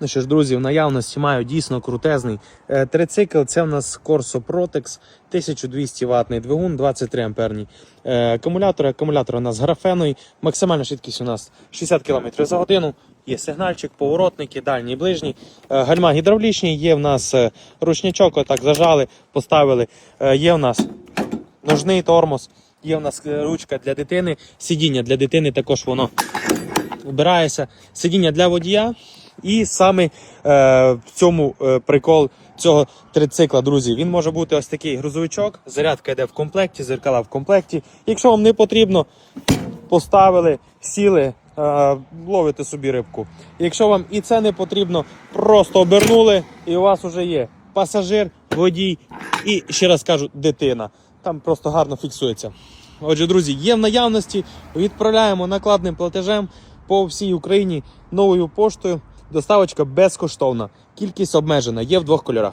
Ну що ж, друзі, в наявності маю дійсно крутезний е, трицикл. Це в нас Corso Protex, 1200 ватний двигун, 23 амперні е, акумулятор. Акумулятор у нас графеновий. Максимальна швидкість у нас 60 км за годину. Є сигнальчик, поворотники, дальній, ближній. Е, Гальма гідравлічні, є в нас ручничок, отак зажали, поставили. Є в нас ножний тормоз, є в нас ручка для дитини, сидіння для дитини також воно вбирається. Сидіння для водія. І саме е, в цьому е, прикол цього трицикла, друзі, він може бути ось такий грузовичок, зарядка йде в комплекті, зеркала в комплекті. Якщо вам не потрібно, поставили, сіли, е, ловите собі рибку. Якщо вам і це не потрібно, просто обернули, і у вас вже є пасажир, водій і ще раз кажу, дитина. Там просто гарно фіксується. Отже, друзі, є в наявності. Відправляємо накладним платежем по всій Україні новою поштою. Доставочка безкоштовна. Кількість обмежена, є в двох кольорах.